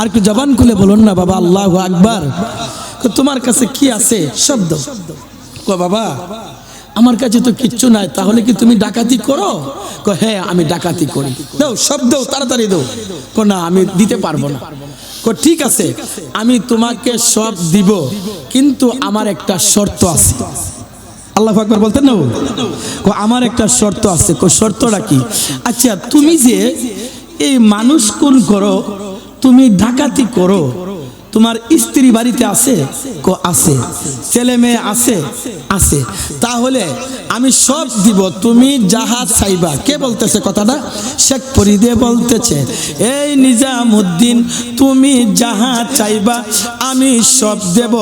আর কি জবান খুলে বলুন না বাবা, আল্লাহ আকবার। তোমার কাছে কি আছে? শব্দ। বাবা, আমার কাছে তো কিচ্ছু নাই, তাহলে কি তুমি ডাকাতি করো? হ্যাঁ আমি ডাকাতি করি। দাও, শব্দ, তাড়াতাড়ি দাও। কো, না, আমি দিতে পারব না। কো, ঠিক আছে, আমি তোমাকে সব দিব, কিন্তু আমার একটা শর্ত আছে। আল্লাহ আকবর বলতেন না কো, আমার একটা শর্ত আছে। কো, শর্তটা কি? আচ্ছা তুমি যে এই মানুষ কোন করো তুমি ডাকাতি করো। তোমার স্ত্রী বাড়িতে আছে? কো, আছে। ছেলে মেয়ে আছে? আছে। তাহলে আমি সব দিব, তুমি যাহা চাইবা কে বলতেছে কথাটা? শেখ ফরিদে বলতেছে, এই নিজামুদ্দিন, তুমি যাহা চাইবা আমি সব দেব।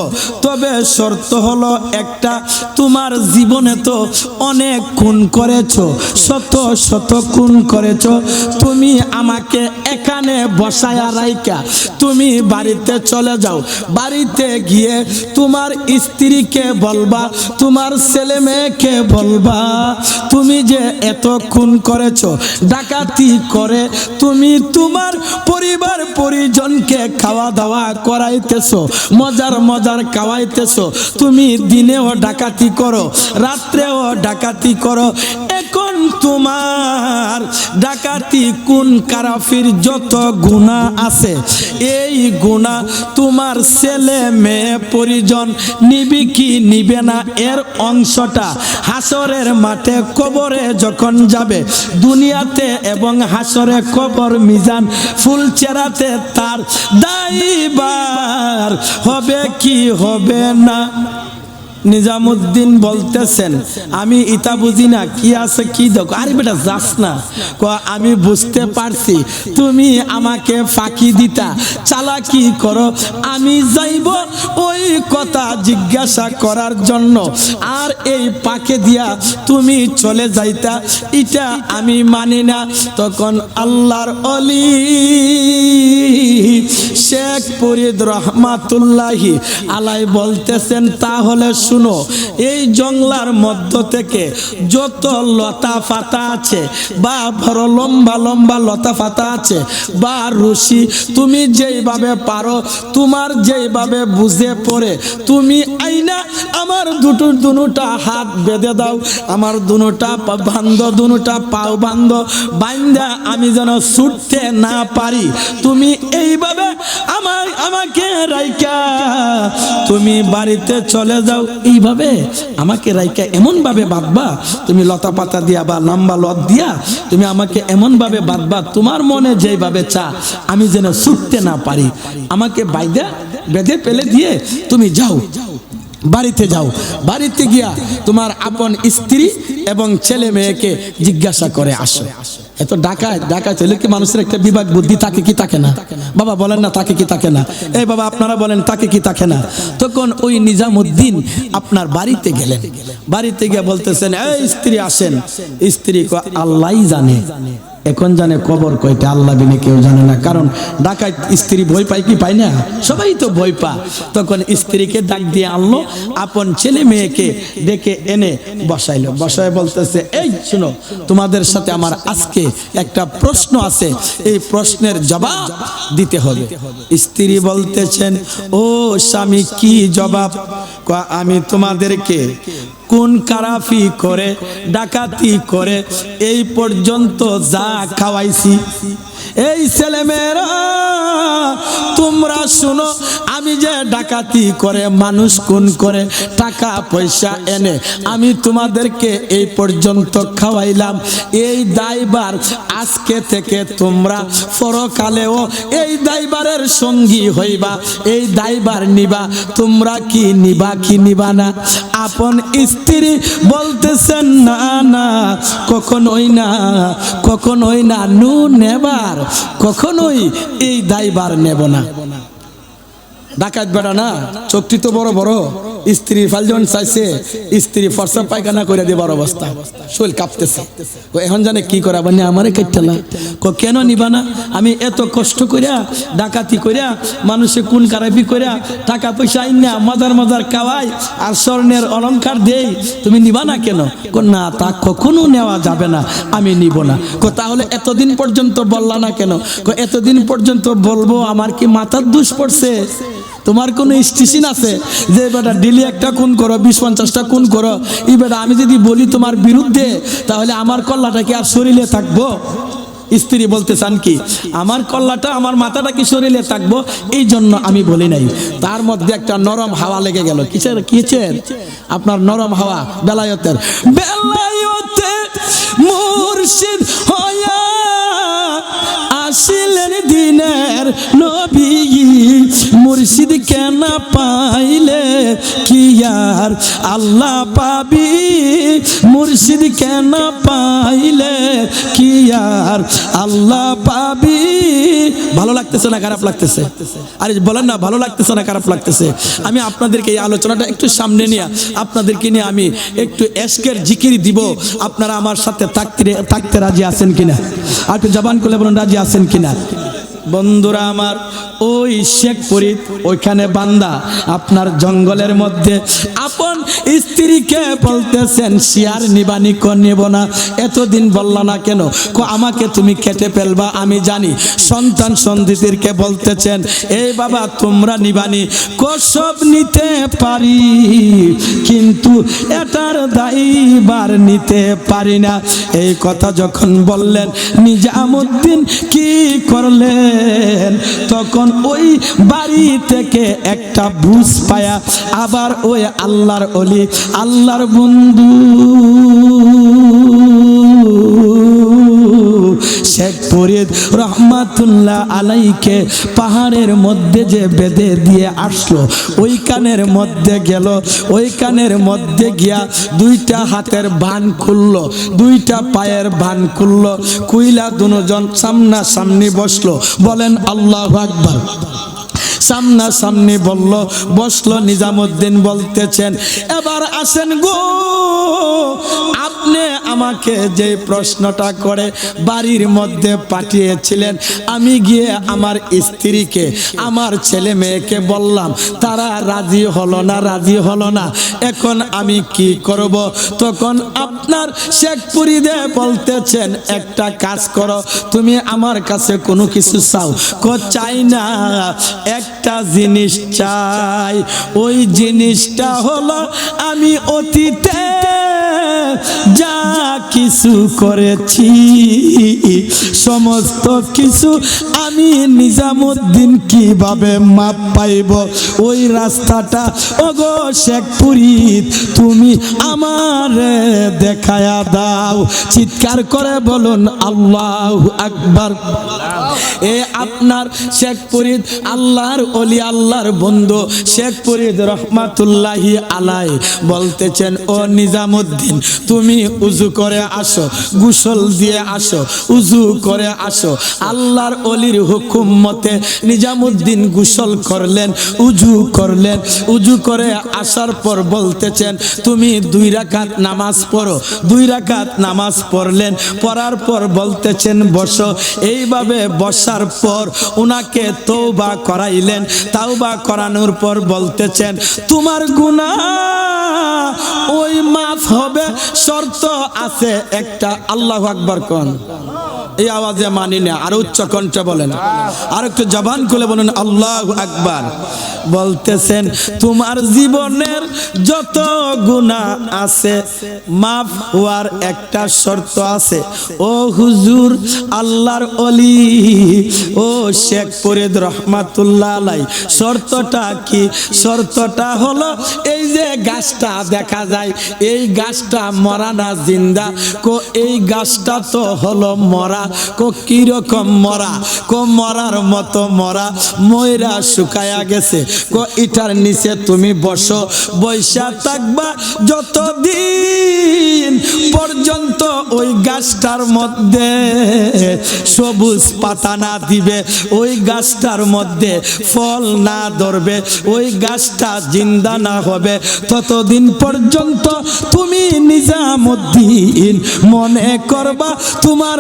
তবে শর্ত হলো একটা, তোমার জীবনে তো অনেক খুন করেছ, শত শত খুন করেছ। তুমি আমাকে এখানে বসায়া রাইকা তুমি বাড়িতে চলে যাও। বাড়িতে গিয়ে তোমার স্ত্রীকে বলবা, তোমার ছেলে মেয়েকে বলবা, তুমি যে এত খুন করেছ, ডাকাতি করে তুমি তোমার পরিবার পরিজনকে খাওয়া দাওয়া করাইতেছ, মজার মজার খাওয়াইতেছো, তুমি দিনেও ডাকাতি করো, রাত্রেও ডাকাতি করো এখন তোমার? ডাকাতি কোন কারাফির যত গুণা আছে, এই গুণা তোমার ছেলে মেয়ে পরিজন নিবি কি নিবে না এর অংশটা হাসরের মাঠে কবরে যখন যাবে, দুনিয়াতে এবং হাসরে কবর মিজান ফুল চেরাতে তার দায়ীবার হবে কি হবে না? নিজামুদ্দিন বলতেছেন, আমি ইতা বুঝি না, কি আছে কি দেখো। আরে বেটা, যাস না। ক আমি বুঝতে পারছি, তুমি আমাকে ফাঁকি দিতা। চালাকি করো, আমি যাইব ওই কথা জিজ্ঞাসা করার জন্য। আর এই পাকে দিয়া তুমি চলে যাইতা এটা আমি মানি না। তখন আল্লাহর অলি শেখ ফরিদ রহমাতুল্লাহি আলাই বলতেছেন, তাহলে শুনো, এই জংলার মধ্য থেকে যত লতা ফাতা আছে বা বড় লম্বা লম্বা লতা ফাতা আছে বা রশি, তুমি যেইভাবে পারো, তোমার যেইভাবে বুঝে পড়ে, তুমি আইনা আমার দুটো দুটা হাত বেঁধে দাও, আমার দুটা বান্ধ দুটা পাও বান্ধ বান্ধা আমি যেন ছুটতে না পারি, তুমি এইভাবে আমার আমাকে রাইকা, তুমি বাড়িতে চলে যাও। এইভাবে আমাকে রাইকা এমন ভাবে বাঁধবা, তুমি লতা পাতা দিয়া বা লম্বা লত দিয়া, তুমি আমাকে এমন ভাবে বাঁধবা, তোমার মনে যেইভাবে চা, আমি যেন ছুটতে না পারি। আমাকে বাইদে, বেঁধে পেলে দিয়ে তুমি যাও। বাড়িতে যাও। বাড়িতে গিয়া তোমার আপন স্ত্রী এবং ছেলে মেয়েকে জিজ্ঞাসা করে আসো। এত ডাকায় ডাকায় চলে কি মানুষের একটা বিভাগ বুদ্ধি তাকে কি থাকে না? বাবা, বলেন না তাকে কি থাকে না? এই বাবা, আপনারা বলেন তাকে কি থাকে না? তখন ওই নিজামুদ্দিন আপনার বাড়িতে গেলেন। বাড়িতে গিয়ে বলতেছেন, এই স্ত্রী আসেন। স্ত্রী আল্লাহ জানে। এখন জানে কবর কয়টা, আল্লাহ বিনে কেউ জানে না। কারণ ডাকাত স্ত্রী ভয় পায় কি পায় না? সবাই তো ভয় পা তখন স্ত্রীকে ডাক দিয়ে আনলো, আপন ছেলে মেয়েকে ডেকে এনে বসাইলো। বসায় বলতেছে, এই শুনো, তোমাদের সাথে আমার আজকে একটা প্রশ্ন আছে। এই প্রশ্নের জবাব দিতে হবে। স্ত্রী বলতেছেন, ও স্বামী, কি জবাব? আমি তোমাদেরকে কোন কারাফি করে ডাকাতি করে এই পর্যন্ত যা খাওয়াইছি। এই ছেলেমেয়েরা, তোমরা শুনো, আমি যে ডাকাতি করে, মানুষ কোন করে, টাকা, পয়সা এনে আমি তোমাদেরকে এই পর্যন্ত খাওয়াইলাম। এই দায়বার আজকে থেকে তোমরা পরকালেও এই দায়বারের সঙ্গী হইবা, এই দায়বার নিবা। তোমরা কি নিবা কি নিবা না? আপন স্ত্রী বলতেছেন, না না, কখনোই না কখনোই না, নু নেবার কখনোই এই দায়বার নেব না। ডাকাত বেড়া না চোখটি তো বড় বড়। স্ত্রী ফালজন চাইছে, স্ত্রী ফর্সা পায়খানা করে দেবার অবস্থা। শরীর কাঁপতেছে। এখন জানে কি করা মানে আমারে কেটেলা কো কেন নিবা না? আমি এত কষ্ট করিয়া ডাকাতি করিয়া মানুষে কোন কারাপি করিয়া টাকা পয়সা আইনা মাজার মাজার কাওয়াই আর স্বর্ণের অলংকার দেই, তুমি নিবা না কেন? কো না, তা কখনো নেওয়া যাবে না, আমি নিব না। কো তাহলে এতদিন পর্যন্ত বললা না কেন? কো এতদিন পর্যন্ত বলব, আমার কি মাথার দুষ পড়ছে? তোমার কোনো স্টেশন আছে যে বেটা ডেলি একটা কোন করো, বিশ পঞ্চাশটা কোন করো? এই বেটা, আমি যদি বলি তোমার বিরুদ্ধে, তাহলে আমার কল্লাটা কি আর শরীরে থাকব? স্ত্রী বলতে চান কি, আমার কল্লাটা, আমার মাথাটা কি শরীরে থাকব? এই জন্য আমি বলি নাই। তার মধ্যে একটা নরম হাওয়া লেগে গেল। কিসের কিসের? আপনার নরম হাওয়া, বেলায়তের। বেলায়তে মুর্শিদ আসিলেন দিনের নবী মুর্শিদ কেন পাইলে কি আর? আল্লাহ পাবি মুর্শিদ কেন পাইলে কি আর আল্লাহ পাবি? ভালো লাগতেছে না, খারাপ লাগতেছে? আরে বলেন না, ভালো লাগতেছে না, খারাপ লাগতেছে? আমি আপনাদেরকে এই আলোচনাটা একটু সামনে নিয়ে, আপনাদেরকে নিয়ে আমি একটু এসকের জিকির দিব। আপনারা আমার সাথে থাকতে থাকতে রাজি আছেন কিনা? আর একটু জবান করলে বলুন, রাজি আছেন কিনা? বন্ধুরা আমার, ওই শেখ ফরিদ ওইখানে বান্দা, আপনার জঙ্গলের মধ্যে আপন স্ত্রীকে বলতেছেন, শিয়ার নিবানি নেব না। এতদিন বললা না কেন? কো, আমাকে তুমি কেটে ফেলবা, আমি জানি। সন্তান সন্ধিতিরকে বলতেছেন এই বাবা, তোমরা নিবানি, কো সব নিতে পারি, কিন্তু এটার দায়ীবার নিতে পারি না। এই কথা যখন বললেন, নিজামুদ্দিন কি করলেন? তখন ওই বাড়ি থেকে একটা বুঝ পায়া, আবার ওই আল্লাহর অলি আল্লাহর বন্ধু। শেখ ফরিদ রহমাতুল্লাহ আলাইকে পাহাড়ের মধ্যে যে বেঁধে দিয়ে আসলো ওই কানের মধ্যে গেল ওই কানের মধ্যে গিয়া দুইটা হাতের বান খুললো, দুইটা পায়ের বান খুললো, কুইলা দুজন সামনা সামনি বসল, বলেন আল্লাহ আকবার। সামনা সামনি বলল, বসল নিজামুদ্দিন বলতেছেন, এবার আসেন গো, আপনি আমাকে যে প্রশ্নটা করে বাড়ির মধ্যে পাঠিয়েছিলেন, আমি গিয়ে আমার স্ত্রীকে, আমার ছেলে মেয়েকে বললাম, তারা রাজি হলো না, রাজি হলো না, এখন আমি কি করব? তখন আপনার শেখপুরি দে বলতেছেন, একটা কাজ করো, তুমি আমার কাছে কোনো কিছু চাও? চাই না একটা জিনিস চাই। ওই জিনিসটা হলো আমি অতীতে যা কিছু করেছি, সমস্ত কিছু আমি নিজামুদ্দিন কীভাবে মাপ পাইব? ওই রাস্তাটা, ওগো শেখপুরি তুমি আমার দেখায়া দাও। চিৎকার করে বলুন, আল্লাহ আকবার। এ আপনার শেখ আল্লাহর অলি আল্লাহর বন্ধু শেখ ফরিদ রহমাতুল্লাহি আলাই বলতেছেন, ও নিজামুদ্দিন তুমি উজু করে আসো, গুসল দিয়ে আসো, উজু করে আসো। আল্লাহর অলির হুকুম মতে নিজামুদ্দিন গুসল করলেন, উজু করলেন। উজু করে আসার পর বলতেছেন, তুমি দুই রাকাত নামাজ পড়ো। দুই রাকাত নামাজ পড়লেন, পড়ার পর বলতেছেন, বসো। এইভাবে বসার পর উনাকে তৌবা করাইলেন। তাওবা করানোর পর বলতেছেন, তোমার গুনাহ ওই মাছ হবে শর্ত আছে একটা আল্লাহ আকবর কোন? এই আওয়াজে মানি না, আর উচ্চ কণ্ঠে বলেন। আর একটু জবান খুলে বলেন, আল্লাহ আকবার। বলতেছেন, তোমার জীবনের যত গুণা আছে, মাফ হওয়ার একটা শর্ত আছে। ও হুজুর, আল্লাহর অলি ও শেখ ফরিদ রহমাতুল্লাহ আলাই শর্তটা কি? শর্তটা হলো, এই যে গাছটা দেখা যায়, এই গাছটা মরা না, জিন্দা। কো, এই গাছটা তো হলো মরা। কো কীরকম মরা? কো মরার মতো মরা। ময়রা শুকায়া গেছে। কো ইটার নিচে তুমি বসো। বৈশা থাকবা যতদিন পর্যন্ত ওই গাছটার মধ্যে সবুজ পাতা না দিবে, ওই গাছটার মধ্যে ফল না ধরবে, ওই গাছটা জিন্দা না হবে। ততদিন পর্যন্ত তুমি নিজামুদ্দিন মনে করবা তোমার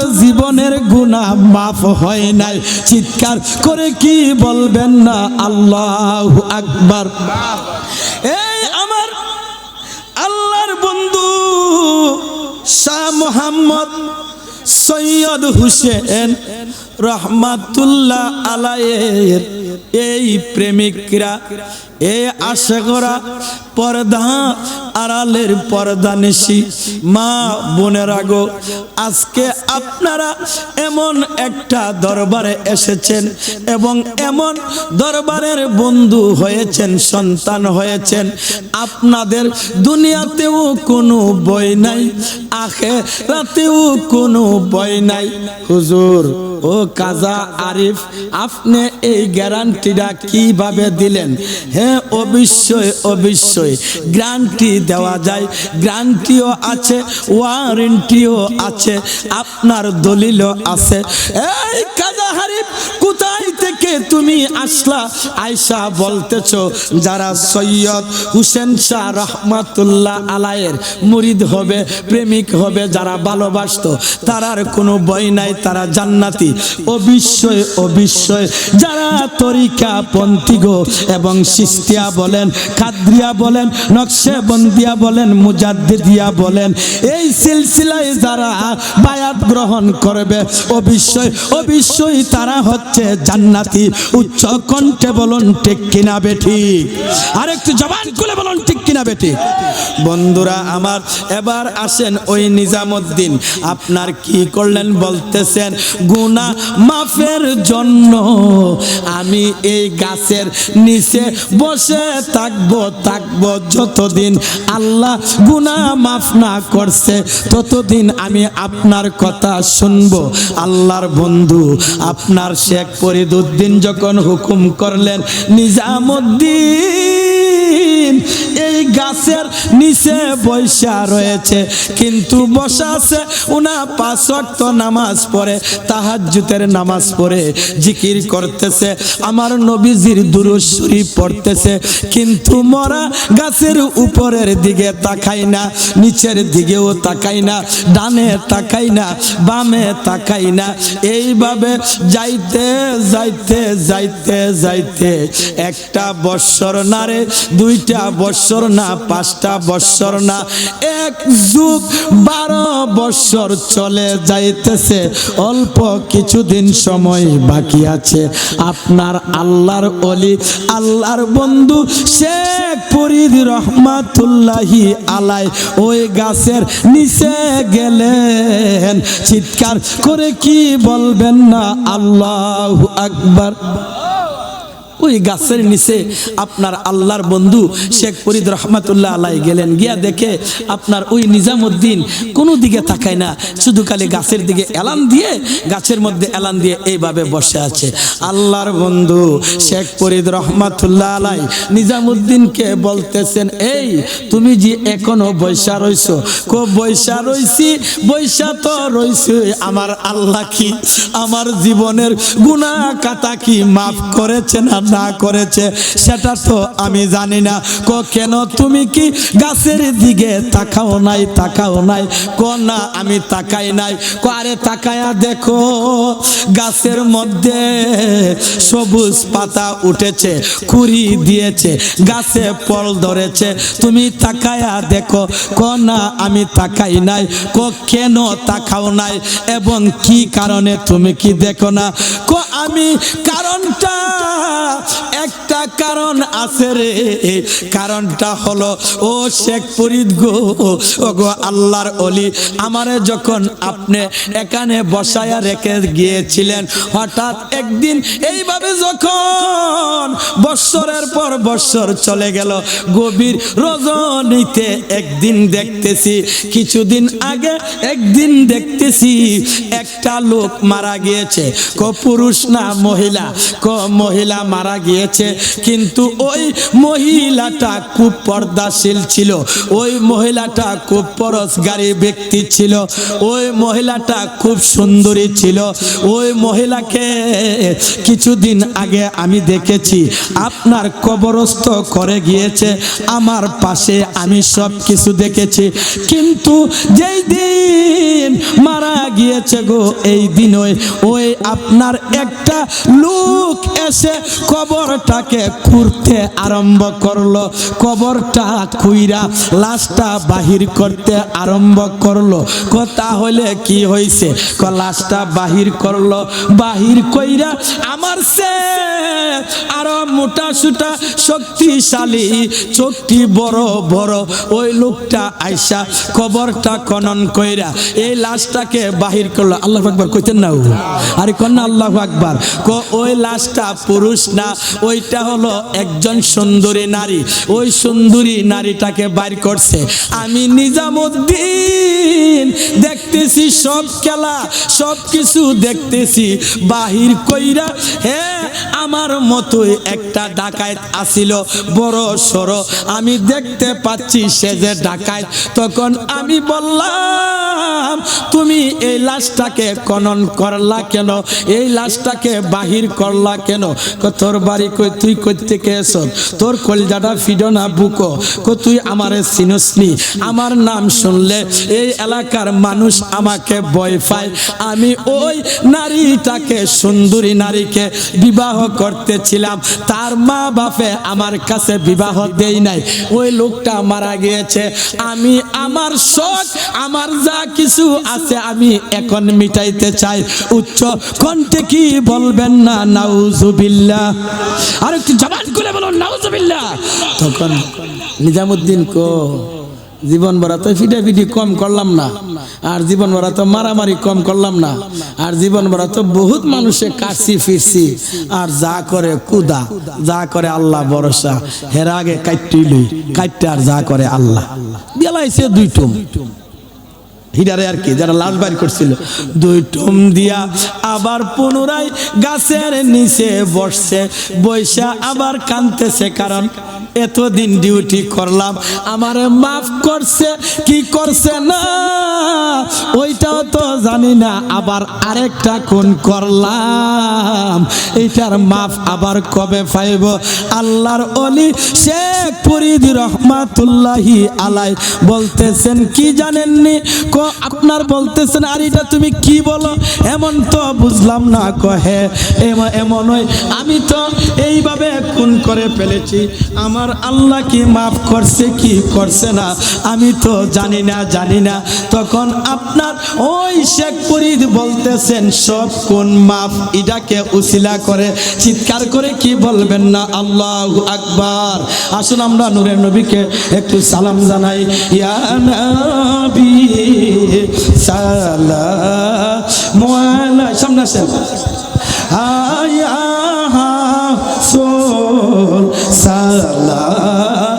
জীবনের গুণা মাফ হয় নাই। চিৎকার করে কি বলবেন না? আল্লাহ আকবার। এই আমার আল্লাহর বন্ধু শাহ মোহাম্মদ সৈয়দ হুসেন রহমাতুল্লাহ আলায়ের এই প্রেমিকরা এই আশেকরা পর্দা আড়ালের পর্দা নিশি। মা বোনেরা গো, আজকে আপনারা এমন একটা দরবারে এসেছেন এবং এমন দরবারের বন্ধু হয়েছেন, সন্তান হয়েছেন। আপনাদের দুনিয়াতেও কোনো বই নাই আখে রাতেও কোনো বই নাই। হুজুর ও কাজা আরিফ, আপনি এই গ্যারান্টিটা কীভাবে দিলেন? হ্যাঁ অবশ্যই অবশ্যই। গ্যারান্টি দেওয়া যায়। গ্যারান্টিও আছে, ওয়ারেন্টিও আছে, আপনার দলিলও আছে। এই কাজা হারিফ কোথায় থেকে তুমি আসলা? আয়সা বলতেছ, যারা সৈয়দ হুসেন শাহ রহমাতুল্লাহ আলায়ের মুরিদ হবে, প্রেমিক হবে, যারা ভালোবাসতো, তারার কোনো বই নাই, তারা জান্নাতি। অবশ্যই অবশ্যই যারা তরিকা পন্থী গো এবং সিস্তিয়া বলেন, কাদ্রিয়া বলেন নকশে বন্দিয়া বলেন, মুজাদ্দিদিয়া বলেন, এই সিলসিলায় যারা বায়াত গ্রহণ করবে, অবশ্যই অবশ্যই তারা হচ্ছে জান্নাতি। উচ্চ কণ্ঠে বলুন, ঠিক কিনা বেঠি আর একটু জবান খুলে বলুন, ঠিক কিনা বেঠি বন্ধুরা আমার, এবার আসেন ওই নিজামুদ্দিন। আপনার কি করলেন বলতেছেন? গুনা মাফের জন্য আমি এই গাছের নিচে বসে থাকব থাকব যতদিন আল্লাহ গুনা মাফ না করছে, ততদিন আমি আপনার কথা শুনব। আল্লাহর বন্ধু, আপনার শেখ ফরিদুদ্দিন যখন হুকুম করলেন, নিজামুদ্দিন এই গাছের নিচে বৈশা রয়েছে, কিন্তু বসা আছে উনা পাঁচ ওয়াক্ত নামাজ পড়ে তাহাজ্জুতের নামাজ পড়ে, জিকির করতেছে, আমার নবীজির দুরূদ পড়তেছে, কিন্তু মরা গাছের উপরের দিকে তাকাই না, নিচের দিকেও তাকাই না, ডানে তাকাই না, বামে তাকাই না, এইভাবে যাইতে যাইতে যাইতে যাইতে, একটা বৎসর নারে দুইটা বৎসর না, পাঁচটা বৎসর না। এক যুগ বারো বৎসর চলে যাইতেছে, অল্প কিছুদিন সময় বাকি আছে। আপনার আল্লাহর অলি আল্লাহর বন্ধু শেখ ফরিদ রহমাতুল্লাহি আলাই ওই গাছের নিচে গেলেন। চিৎকার করে কি বলবেন না? আল্লাহ আকবার। ওই গাছের নিচে আপনার আল্লাহর বন্ধু শেখ ফরিদ রহমাতুল্লাহ আলাই গেলেন। গিয়া দেখে আপনার ওই নিজামুদ্দিন কোনো দিকে তাকায় না, শুধু খালি গাছের দিকে এলান দিয়ে, গাছের মধ্যে এলান দিয়ে এইভাবে বসে আছে। আল্লাহর বন্ধু শেখ ফরিদ রহমাতুল্লাহ আলাই নিজামুদ্দিনকে বলতেছেন, এই, তুমি যে এখনও বৈশা রইছো কো বৈশা রইছি, বৈশা তো রইছি আমার আল্লাহ কি, আমার জীবনের গুনাহ কাতা কি মাফ করেছে না না করেছে, সেটা তো আমি জানি না। ক, কেন তুমি কি গাছের দিকে তাকাও নাই তাকাও নাই? ক, না, আমি তাকাই নাই। ক, আরে তাকায়া দেখো, গাছের মধ্যে সবুজ পাতা উঠেছে কুড়ি দিয়েছে, গাছে ফল ধরেছে। তুমি তাকায়া দেখো, ক, না, আমি তাকাই নাই। ক, কেন তাকাও নাই? এবং কি কারণে তুমি কি দেখো না? ক, আমি কারণটা 아, 같이 একটা কারণ আছে রে। কারণটা হলো, ও শেখ ফরিদ গো ও গো আল্লাহর অলি আমারে যখন আপনি এখানে বসায়া রেখে গিয়েছিলেন, হঠাৎ একদিন এইভাবে যখন বৎসরের পর বৎসর চলে গেল, গভীর রজনীতে একদিন দেখতেছি, কিছুদিন আগে একদিন দেখতেছি, একটা লোক মারা গিয়েছে। ক পুরুষ না মহিলা, ক মহিলা মারা গিয়েছে। কিন্তু ওই মহিলাটা খুব পর্দাশীল ছিল। ওই মহিলাটা খুব পরশগারী ব্যক্তি ছিল। ওই মহিলাটা খুব সুন্দরী ছিল। ওই মহিলাকে কিছুদিন আগে আমি দেখেছি। আপনার কবরস্থ করে গিয়েছে। আমার পাশে আমি সব কিছু দেখেছি। কিন্তু যেই দিন মারা গিয়েছে গো, এই দিন ওই ওই আপনার একটা লোক এসে কবরটাকে খুঁড়তে আরম্ভ করল। কবরটা খুইরা লাশটা বাহির করতে আরম্ভ করল। কথা হলে কি হয়েছে লাশটা বাহির করল। বাহির কইরা, আমার সে আরও মোটা সুটা, শক্তিশালী, চোখটি বড় বড়। ওই লোকটা আইসা কবরটা খনন কইরা এই লাশটাকে বাহির করল। আল্লাহ আকবার, কইতেন না? আরে কন্যা, আল্লাহ আকবার। ক, ওই লাশটা পুরুষ না ওইটা হলো একজন সুন্দরী নারী। ওই সুন্দরী নারীটাকে বাইর করছে। আমি নিজামুদ্দিন, দেখতেছি সব খেলা, সব কিছু দেখতেছি। বাহির কইরা, হে, আমার মতোই একটা ডাকাত আসিল বড় সড়ো। আমি দেখতে পাচ্ছি সে যে ডাকাত তখন আমি বললাম, তুমি এই লাশটাকে খনন করলা কেন? এই লাশটাকে বাহির করলা কেন? ক তোর বাড়ি কই, তুই কই থেকে এস তোর কলজাটা ফিডো না, বুকো। কো, তুই আমারে চিনসনি আমার নাম শুনলে এই এলাকার মানুষ আমাকে ভয় পায়। আমি ওই নারীটাকে, সুন্দরী নারীকে বিবাহ করতেছিলাম। তার মা বাপে আমার কাছে বিবাহ দেই নাই। ওই লোকটা মারা গিয়েছে। আমি আমার শখ, আমার যা কিছু আছে আমি এখন মিটাইতে চাই। উচ্চ কণ্ঠে কি বলবেন না, নাউজুবিল্লাহ। আর একটু জবান খুলে বলুন, নাউজুবিল্লাহ। তখন নিজামুদ্দিন কো, জীবন ভরা তো ফিটাফিটি কম করলাম না। আর জীবন ভরা তো মারামারি কম করলাম না। আর জীবন ভরা তো বহুত মানুষে কাটছি ফিরছি। আর যা করে কুদা, যা করে আল্লাহ ভরসা, হের আগে কাটতেই লই কাটতে আর যা করে আল্লাহ। দিলাইছে দুই হিডারে আর কি, যারা লাশ বাড়ি করছিল। দুই টুম দিয়া আবার পুনরায় গাছের নিচে বসছে বৈশা আবার কানতেছে কারণ এতদিন ডিউটি করলাম, আমারে মাফ করছে, কি করছে না? ওইটাও তো জানি না, আবার আরেকটা কোন করলাম। এইটার মাফ আবার কবে পাইব? আল্লাহর অলি শেখ ফরিদ রহমাতুল্লাহি আলাই বলতেছেন, কি জানেননি? ক আপনার বলতেছেন, আর, এটা তুমি কি বলো? এমন তো বুঝলাম না, কহে, এম- এমন আমি তো এইভাবে খুন করে ফেলেছি। আমার আল্লাহ কি মাফ করছে, কি করছে না? আমি তো জানি না জানি না। তখন আপনার ওই শেখ ফরিদ বলতেছেন, সব কোন মাফ। ইটাকে উসিলা করে, চিৎকার করে কি বলবেন না? আল্লাহ আকবার। আসুন আমরা নূরের নবীকে একটু সালাম জানাই। ইয়া নবী। সালাম আলাই সামনে আসেন। আয়া সোল সালাম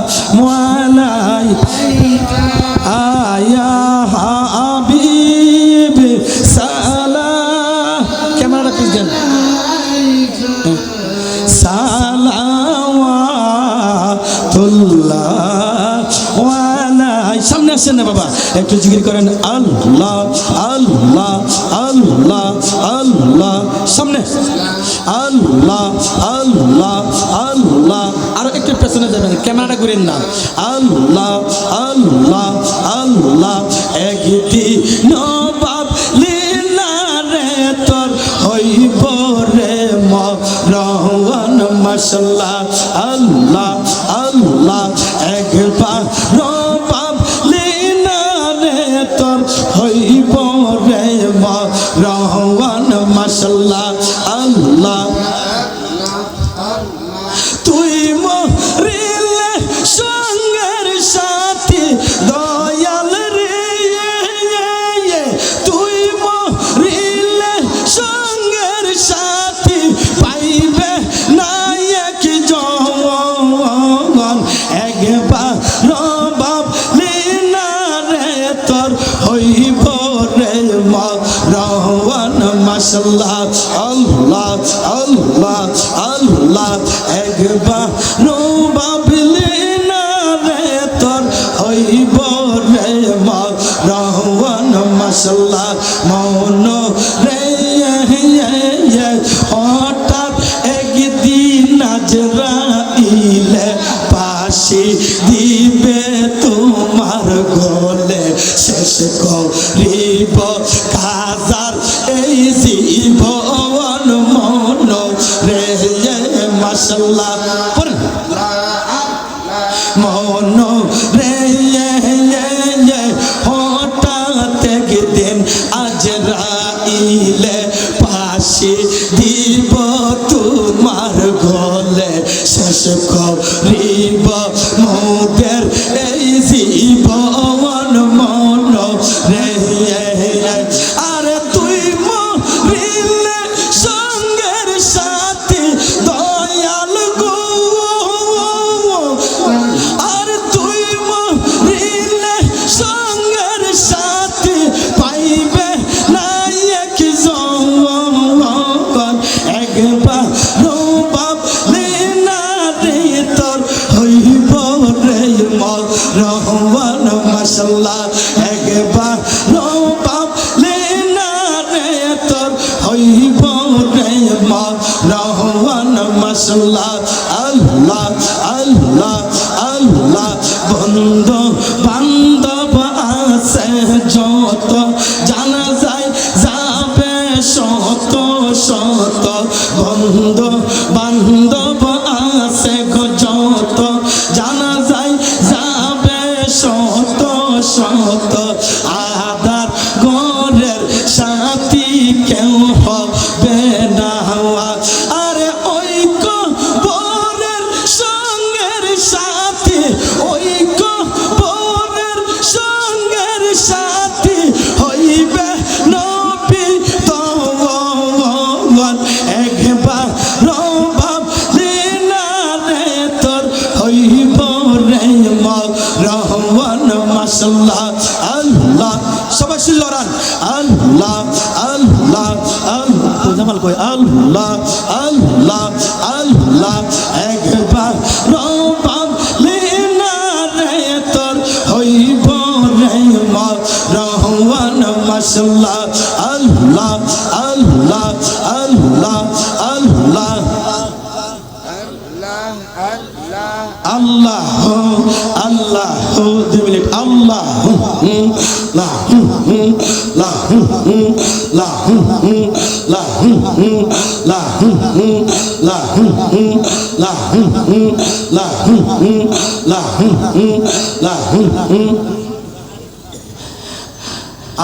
আসেন না বাবা। একটু জিকির করেন, আল্লাহ আল্লাহ আল্লাহ আল্লাহ। সামনে। আল্লাহ আল্লাহ আল্লাহ। আরও একটু পেছনে যাবেন, ক্যামেরাটা ঘুরেন না। আল্লাহ আল্লাহ আল্লাহ। একদিন নবাব লীলা রে তোর হইব রে মরওয়ান মশলা আল্লাহ হইব রে মা রাহওয়ান মশলা মৌন রে হঠাৎ একদিন আজরা ইলে পাশে দিবে তোমার গলে শেষ করিব কাজার। এই জীবন মন রে মশলা এই বান্ধব বান্ধব আছে যত জানা যায় যাবে শত শত বন্ধ। কয় আল্লাহ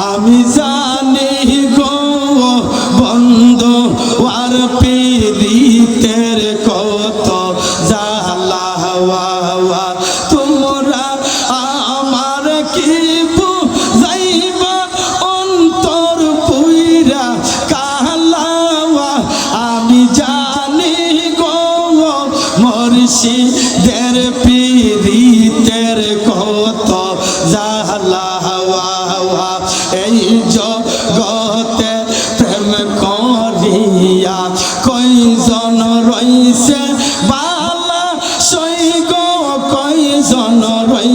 আমি জানি জনরই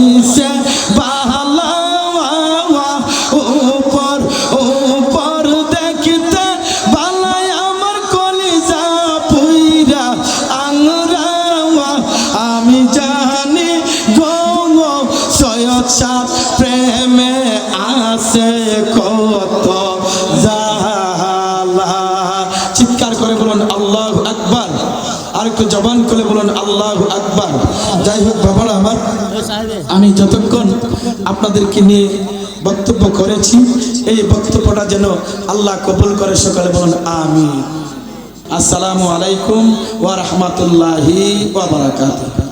আমি যতক্ষণ আপনাদেরকে নিয়ে বক্তব্য করেছি, এই বক্তব্যটা যেন আল্লাহ কবুল করে সকালে বলুন আমি আসসালামু আলাইকুম ওয়া বারাকাতুহু।